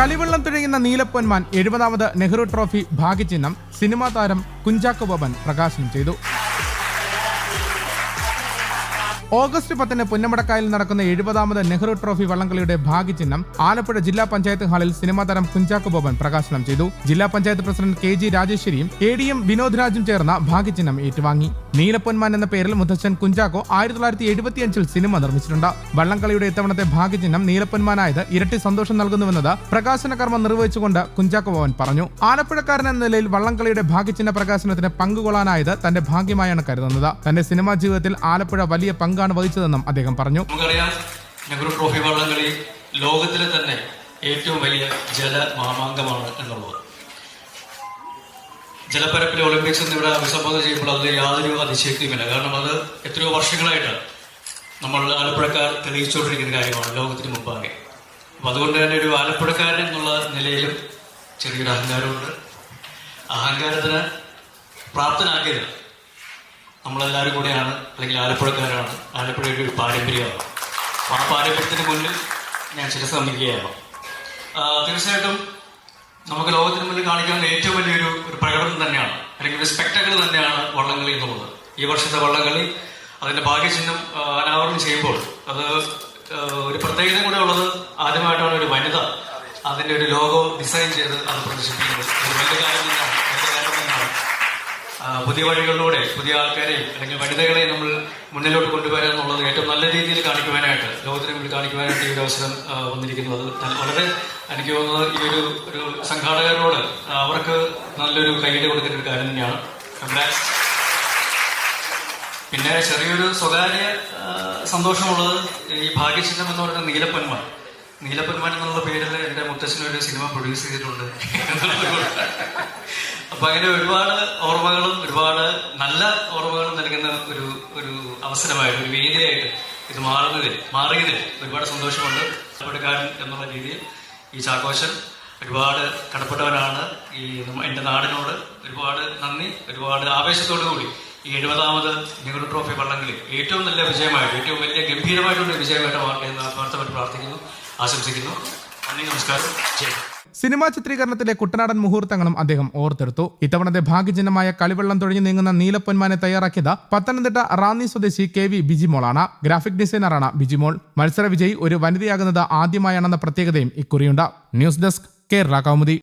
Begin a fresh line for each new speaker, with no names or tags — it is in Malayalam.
കളിവെള്ളം തുഴയുന്ന നീലപ്പൊന്മാൻ എഴുപതാമത് നെഹ്റു ട്രോഫി ഭാഗ്യചിഹ്നം സിനിമാ താരം കുഞ്ചാക്കോ ബോബൻ പ്രകാശനം ചെയ്തു ഓഗസ്റ്റ് പത്തിന് പുന്നമടക്കായിൽ നടക്കുന്ന എഴുപതാമത് നെഹ്റു ട്രോഫി വള്ളംകളിയുടെ ഭാഗ്യചിഹ്നം ആലപ്പുഴ ജില്ലാ പഞ്ചായത്ത് ഹാളിൽ സിനിമാ താരം കുഞ്ചാക്കോ ബോബൻ പ്രകാശനം ചെയ്തു. ജില്ലാ പഞ്ചായത്ത് പ്രസിഡന്റ് കെ ജി രാജേശ്വരിയും എ ഡി എം വിനോദ് രാജും ചേർന്ന ഭാഗ്യചിഹ്നം ഏറ്റുവാങ്ങി. നീലപ്പൊന്മാൻ എന്ന പേരിൽ മുത്തച്ഛൻ കുഞ്ചാക്കോ ആയിരത്തി തൊള്ളായിരത്തി എഴുപത്തിയഞ്ചിൽ സിനിമ നിർമ്മിച്ചിട്ടുണ്ട്. വള്ളംകളിയുടെ ഇത്തവണത്തെ ഭാഗ്യചിഹ്നം നീലപ്പൊന്മാനായത് ഇരട്ടി സന്തോഷം നൽകുന്നുവെന്നത് പ്രകാശന കർമ്മം നിർവഹിച്ചുകൊണ്ട് കുഞ്ചാക്കോ ബോബൻ പറഞ്ഞു. ആലപ്പുഴക്കാരൻ എന്ന നിലയിൽ വള്ളംകളിയുടെ ഭാഗ്യചിഹ്ന പ്രകാശനത്തിന് പങ്കുകൊള്ളാനായത് തന്റെ ഭാഗ്യമായാണ് കരുതുന്നത്. തന്റെ സിനിമാ ജീവിതത്തിൽ ആലപ്പുഴ വലിയ പങ്കാണ് വഹിച്ചതെന്നും അദ്ദേഹം പറഞ്ഞു.
നെഹ്റു ട്രോഫി വള്ളംകളി ലോകത്തിലെ തന്നെ ഏറ്റവും വലിയ ജല മാമാങ്കമാണ് എന്നുള്ളത്. ജലപ്പരപ്പിലെ ഒളിമ്പിക്സ് എന്ന് ഇവിടെ അഭിസംബോധന ചെയ്യുമ്പോൾ അതിൽ യാതൊരു അതിശയക്തിയുമില്ല കാരണം അത് എത്രയോ വർഷങ്ങളായിട്ട് നമ്മൾ ആലപ്പുഴക്കാർ തെളിയിച്ചുകൊണ്ടിരിക്കുന്ന കാര്യമാണ് ലോകത്തിന് മുമ്പാകെ. അപ്പം അതുകൊണ്ട് തന്നെ ഒരു ആലപ്പുഴക്കാരൻ എന്നുള്ള നിലയിലും ചെറിയൊരു അഹങ്കാരമുണ്ട്. അഹങ്കാരത്തിന് പ്രാപ്തനാക്കിയത് നമ്മളെല്ലാവരും കൂടെയാണ് അല്ലെങ്കിൽ ആലപ്പുഴക്കാരാണ്. ആലപ്പുഴയുടെ ഒരു പാരമ്പര്യമാണ് ആ പാരമ്പര്യത്തിന് മുന്നിൽ ഞാൻ ആ, തീർച്ചയായിട്ടും നമുക്ക് ലോകത്തിന് മുന്നിൽ കാണിക്കാവുന്ന ഏറ്റവും വലിയൊരു ഒരു പ്രകടനം തന്നെയാണ് അല്ലെങ്കിൽ ഒരു സ്പെക്ടക്കിൾ തന്നെയാണ് വള്ളംകളി എന്നുള്ളത്. ഈ വർഷത്തെ വള്ളംകളി അതിന്റെ ഭാഗ്യചിഹ്നം അനാവരണം ചെയ്യുമ്പോൾ അത് ഒരു പ്രത്യേകത കൂടെ ഉള്ളത് ആദ്യമായിട്ടാണ് ഒരു വനിത അതിന്റെ ഒരു ലോഗോ ഡിസൈൻ ചെയ്ത് അത് പ്രദർശിപ്പിക്കുന്നത് ഒരു വലിയ കാര്യം തന്നെയാണ് വലിയ കാര്യം തന്നെയാണ് ആ, പുതിയ വഴികളിലൂടെ പുതിയ ആൾക്കാരെയും അല്ലെങ്കിൽ വനിതകളെ നമ്മൾ മുന്നിലോട്ട് കൊണ്ടുവരിക എന്നുള്ളത് ഏറ്റവും നല്ല രീതിയിൽ കാണിക്കുവാനായിട്ട് ലോകത്തിന് മുന്നിൽ കാണിക്കുവാനായിട്ട് ഈ ഒരു അവസരം വന്നിരിക്കുന്നു വന്നിരിക്കുന്നത്. വളരെ എനിക്ക് തോന്നുന്നത് ഈ ഒരു ഒരു സംഘാടകരോട് അവർക്ക് നല്ലൊരു കൈയ്യടി കൊടുക്കുന്ന ഒരു കാര്യം തന്നെയാണ്. പിന്നെ ചെറിയൊരു സ്വകാര്യ സന്തോഷമുള്ളത് ഈ ഭാഗ്യചിഹ്നം എന്ന് പറയുന്ന നീലപ്പന്മാർ നീലപ്പന്മാൻ എന്നുള്ള പേരിൽ എന്റെ മുത്തശ്ശനൊരു സിനിമ പ്രൊഡ്യൂസ് ചെയ്തിട്ടുണ്ട്. അപ്പൊ അങ്ങനെ ഒരുപാട് ഓർമ്മകളും ഒരുപാട് നല്ല ഓർമ്മകളും നൽകുന്ന ഒരു ഒരു അവസരമായിട്ട് ഒരു വേദിയായിട്ട് ഇത് മാറുന്നതിൽ മാറിയതിൽ ഒരുപാട് സന്തോഷമുണ്ട്. കടപ്പെടുക്കാരൻ എന്നുള്ള രീതിയിൽ ഈ ചാക്കോശൻ ഒരുപാട് കടപ്പെട്ടവനാണ്. ഈ എന്റെ നാടിനോട് ഒരുപാട് നന്ദി ഒരുപാട് ആവേശത്തോടു കൂടി ഈ എഴുപതാമത് നെഹ്റു ട്രോഫി വള്ളംകളി ഏറ്റവും നല്ല വിജയമായിട്ട് ഏറ്റവും വലിയ ഗംഭീരമായിട്ടുള്ള വിജയമായിട്ട് മാറട്ടെ എന്ന് ആത്മാർത്ഥമായിട്ട് പ്രാർത്ഥിക്കുന്നു ആശംസിക്കുന്നു.
സിനിമാ ചിത്രീകരണത്തിലെ കുട്ടനാടൻ മുഹൂർത്തങ്ങളും അദ്ദേഹം ഓർത്തെടുത്തു. ഇത്തവണത്തെ ഭാഗ്യചിഹ്നമായ കളിവെള്ളം തുഴഞ്ഞു നീങ്ങുന്ന നീലപ്പൊന്മാനെ തയ്യാറാക്കിയത് പത്തനംതിട്ട റാന്നി സ്വദേശി കെ വി ബിജിമോളാണ്. ഗ്രാഫിക് ഡിസൈനറാണ് ബിജിമോൾ. മത്സര വിജയി ഒരു വനിതയാകുന്നത് ആദ്യമായാണെന്ന പ്രത്യേകതയും ഇക്കുറിയുണ്ട്. News desk Kerala Kaumudi.